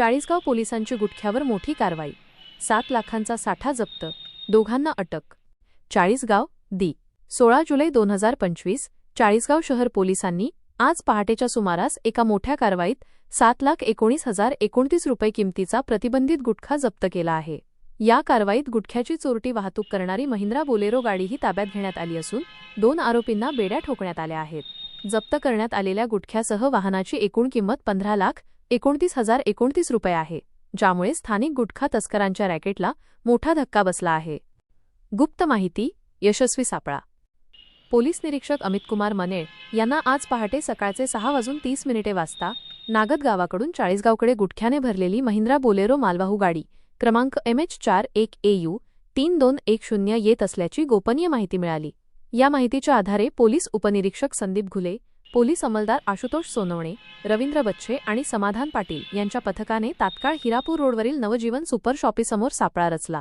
चाळीसगाव पोलिसांची गुटख्यावर मोठी कारवाई. सात लाखांचा साठा जप्त. दोघांना अटक. चाळीसगाव दी सोळा जुलै दोन हजार पंचवीस चाळीसगाव शहर पोलिसांनी आज पहाटेच्या सुमारास एका मोठ्या कारवाईत सात लाख एकोणीस हजार एकोणतीस रुपये किमतीचा प्रतिबंधित गुटखा जप्त केला आहे. या कारवाईत गुटख्याची चोरटी वाहतूक करणारी महिंद्रा बोलेरो गाडीही ताब्यात घेण्यात आली असून दोन आरोपींना बेड्या ठोकण्यात आल्या आहेत. जप्त करण्यात आलेल्या गुटख्यासह वाहनाची एकूण किंमत पंधरा लाख एकोणतीस हजार एकोणतीस रुपये आहे ज्यामुळे स्थानिक गुटखा तस्करांच्या रॅकेटला मोठा धक्का बसला आहे. गुप्त माहिती यशस्वी सापळा. पोलीस निरीक्षक अमित कुमार मनेळ यांना आज पहाटे सकाळचे सहा वाजून तीस मिनिटे वाजता नागद गावाकडून चाळीसगावकडे गुटख्याने भरलेली महिंद्रा बोलेरो मालवाहू गाडी क्रमांक एम एच चार एक ए यू तीन दोन एक शून्य येत असल्याची गोपनीय माहिती मिळाली. या माहितीच्या आधारे पोलीस उपनिरीक्षक संदीप घुले पोलीस अंमलदार आशुतोष सोनवणे रवींद्र बच्छे आणि समाधान पाटील यांच्या पथकाने तात्काळ हिरापूर रोडवरील नवजीवन सुपर शॉपीसमोर सापळा रचला.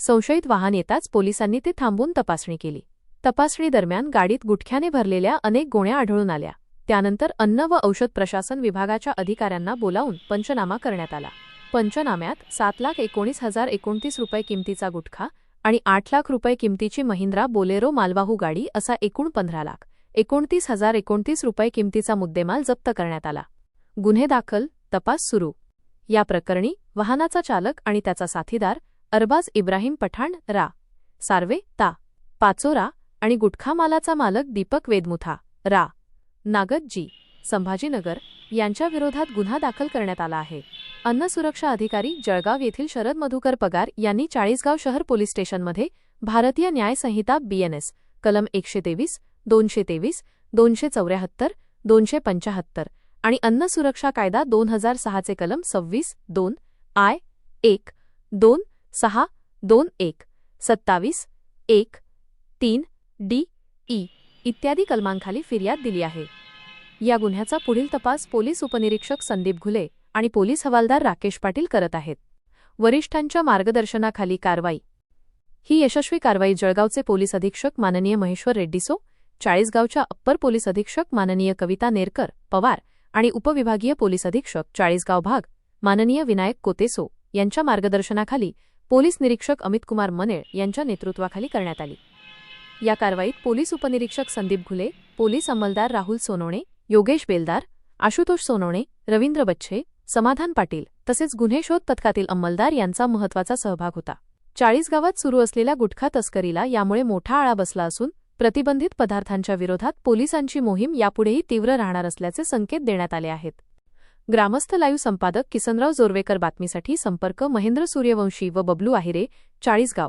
संशयित वाहन येताच पोलिसांनी ते थांबून तपासणी केली. तपासणी दरम्यान गाडीत गुटख्याने भरलेल्या अनेक गोण्या आढळून आल्या. त्यानंतर अन्न व औषध प्रशासन विभागाच्या अधिकाऱ्यांना बोलावून पंचनामा करण्यात आला. पंचनाम्यात सात लाख एकोणीस हजार एकोणतीस रुपये किमतीचा गुटखा आणि आठ लाख रुपये किमतीची महिंद्रा बोलेरो मालवाहू गाडी असा एकूण पंधरा लाख. एकोणतीस हजार एकोणतीस रुपये किमतीचा मुद्देमाल जप्त करण्यात आला. गुन्हे दाखल तपास सुरू. या प्रकरणी वाहनाचा चालक आणि त्याचा साथीदार अरबाज इब्राहिम पठाण रा. सार्वे ता. पाचोरा आणि गुटखामालाचा मालक दीपक वेदमुथा रा. नागद जी संभाजीनगर यांच्या विरोधात गुन्हा दाखल करण्यात आला आहे. अन्न सुरक्षा अधिकारी जळगाव येथील शरद मधुकर पगार यांनी चाळीसगाव शहर पोलीस स्टेशनमध्ये भारतीय न्यायसंहिता बीएनएस कलम एकशे तेवीस दोनशे तेवीस दोनशे चौऱ्याहत्तर दोनशे पंचाहत्तर आणि अन्न सुरक्षा कायदा दोन हजार सहाचे कलम सव्वीस दोन आय एक दोन सहा दोन एक सत्तावीस एक तीन डी ई इत्यादी कलमांखाली फिर्याद दिली आहे. या गुन्ह्याचा पुढील तपास पोलीस उपनिरीक्षक संदीप घुले आणि पोलीस हवालदार राकेश पाटील करत आहेत. वरिष्ठांच्या मार्गदर्शनाखाली कारवाई. ही यशस्वी कारवाई जळगावचे पोलीस अधीक्षक माननीय महेश्वर रेड्डीसो चाळीसगावच्या अप्पर पोलीस अधीक्षक माननीय कविता नेरकर पवार आणि उपविभागीय पोलीस अधीक्षक चाळीसगाव भाग माननीय विनायक कोतेसो यांच्या मार्गदर्शनाखाली पोलीस निरीक्षक अमितकुमार मनेळ यांच्या नेतृत्वाखाली करण्यात आली. या कारवाईत पोलीस उपनिरीक्षक संदीप घुले पोलीस अंमलदार राहुल सोनवणे योगेश बेलदार आशुतोष सोनवणे रवींद्र बच्छे समाधान पाटील तसेच गुन्हे शोध पथकातील अंमलदार यांचा महत्त्वाचा सहभाग होता. चाळीस गावात सुरू असलेल्या गुटखा तस्करीला यामुळे मोठा आळा बसला असून प्रतिबंधित पदार्थांच्या विरोधात पोलिसांची मोहीम यापुढेही तीव्र राहणार असल्याचे संकेत देण्यात आले आहेत. ग्रामस्थ लाईव्ह संपादक किसनराव जोरवेकर बातमीसाठी संपर्क महेंद्र सूर्यवंशी व बबलू आहिरे चाळीसगाव.